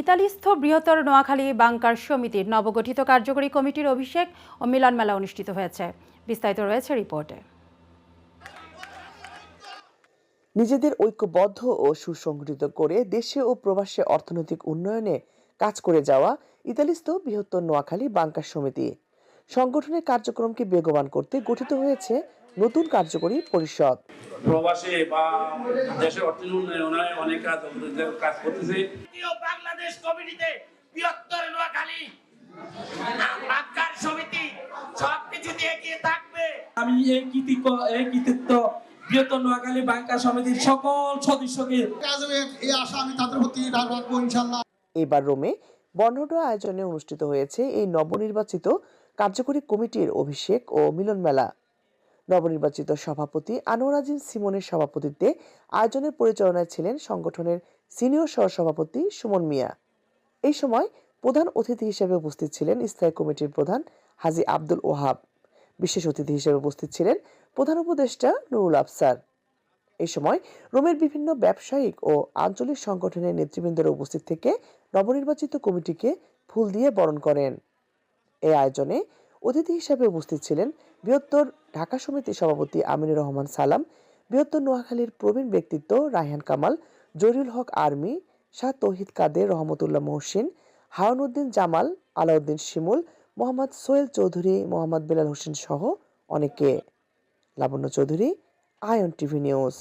ইতালিস্থ বৃহত্তর নোয়াখালী বাংকার সমিতির নবগঠিত কার্যকরী কমিটির অভিষেক ও মিলন মেলা অনুষ্ঠিত হয়েছে। বিস্তারিত রয়েছে রিপোর্টে। নিজেদের ঐক্যবদ্ধ ও সুসংগঠিত করে দেশে ও প্রবাসে অর্থনৈতিক উন্নয়নে কাজ করে যাওয়া ইতালিস্থ বৃহত্তর নোয়াখালী বাংকার সমিতি। সংগঠনের কার্যক্রমকে বেগবান করতে গঠিত হয়েছে নতুন কার্যকরী পরিষদ। প্রবাসে বা দেশের অর্থনীতি উন্নয়নে অনেক কাজ কাজ করতেছে। বাংলাদেশ কমিটিতে বৃহত্তর নোয়াখালী বাক্কার সমিতি সবকিছুতে এগিয়ে থাকবে? আমি এই কৃতিত্ব এই কৃতিত্ব বৃহত্তর নোয়াখালী বাংকার সমিতির সকল সদস্যকে এই আশা আমি তাদের প্রতি রাখব ইনশাল্লাহ এবার রোমে বর্ণড আয়োজনে অনুষ্ঠিত হয়েছে এই নবনির্বাচিত কার্যকরী কমিটির অভিষেক ও মিলন মেলা। নবনির্বাচিত সভাপতি আনোয়ার আজিম সিমনের সভাপতিত্বে আয়োজনের পরিচালনায় ছিলেন সংগঠনের সিনিয়র সহসভাপতি সুমন মিয়া। এই সময় প্রধান অতিথি হিসেবে উপস্থিত ছিলেন স্থায়ী কমিটির প্রধান হাজি আব্দুল ওহাব। বিশেষ অতিথি হিসেবে উপস্থিত ছিলেন প্রধান উপদেষ্টা নুরুল আফসার। এই সময় রোমের বিভিন্ন ব্যবসায়িক ও আঞ্চলিক সংগঠনের নেতৃবৃন্দের উপস্থিত থেকে নবনির্বাচিত কমিটিকে ফুল দিয়ে বরণ করেন। এই আয়োজনে অতিথি হিসেবে উপস্থিত ছিলেন বৃহত্তর ঢাকা সমিতির সভাপতি আমিনুর রহমান সালাম, বৃহত্তর নোয়াখালীর প্রবীণ ব্যক্তিত্ব রায়হান কামাল, জরিউল হক আর্মি শাহ তৌহিদ কাদের, রহমতুল্লাহ মহসিন হারুনউদ্দিন জামাল, আলাউদ্দিন শিমুল, মোহাম্মদ সোহেল চৌধুরী, মোহাম্মদ বেলাল হোসেন সহ অনেকে। Labanya Chowdhury, Ayan TV news.